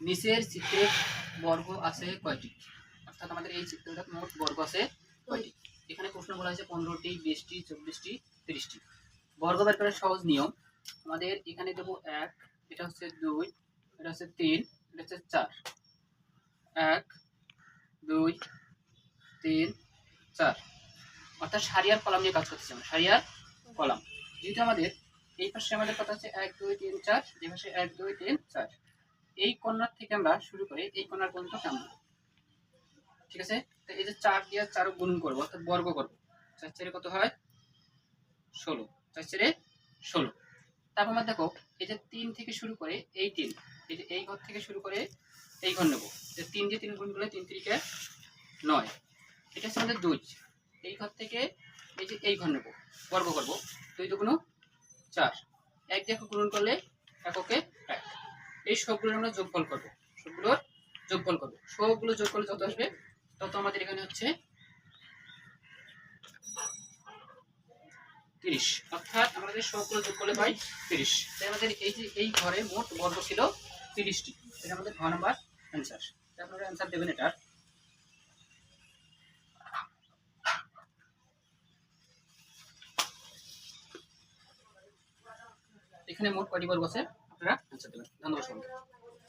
নিচের চিত্রের বর্গ আছে কয়টি? অর্থাৎ আমাদের এই চিত্রটা মোট বর্গ আছে কয়টি? এখানে প্রশ্ন বলা হয়েছে পনেরোটি, বিশটি, চব্বিশটি, তিরিশটি। বর্গ বের করার সহজ নিয়ম, আমাদের এখানে দেবো এক, এটা হচ্ছে দুই, এটা হচ্ছে তিন, এটা হচ্ছে চার। এক, দুই, তিন, চার। অর্থাৎ সারিয়ার কলাম নিয়ে কাজ করতেছি আমরা, সারিয়ার কলাম। যেহেতু আমাদের এই পাশে আমাদের কথা হচ্ছে এক, দুই, তিন, চার, এই পাশে এক, দুই, তিন, চার। এই কর্নার থেকে আমরা শুরু করে, এই কর্নার পর্যন্ত টানবো ঠিক আছে? তো এই যে চার দিয়ে চার গুণ করব, অর্থাৎ বর্গ করব। চার চারে কত হয়? ষোলো। চার চারে ষোলো। তারপর আমরা দেখো, এই যে তিন থেকে শুরু করে এই তিন, এই যে এই ঘর থেকে শুরু করে এই ঘর নেব। যে তিন দিয়ে তিন গুণ করলে তিন তিরিকে নয়। এটা হচ্ছে আমাদের দুই। এই ঘর থেকে এই যে এই ঘর নেব, বর্গ করব। দুই দুগুণ চার। এক দিয়ে গুণ করলে এককে এক এই সবগুলোর আমরা যোগফল করব। সবগুলোর যোগফল করব। সবগুলো যোগ করলে যত আসবে, তত আমাদের এখানে হচ্ছে তিরিশ। অর্থাৎ আমাদের সবগুলো যোগ করলে পাই তিরিশ। তাই আমাদের এই যে, এই ঘরে মোট বর্গ ছিল তিরিশটি। এটা আমাদের ঘ নাম্বার অ্যান্সার আপনারা অ্যান্সার দেবেন এটার এখানে মোট কয়টি বর্গ আছে? আপনারা অ্যান্সার দেবেন। ধন্যবাদ সবাইকে।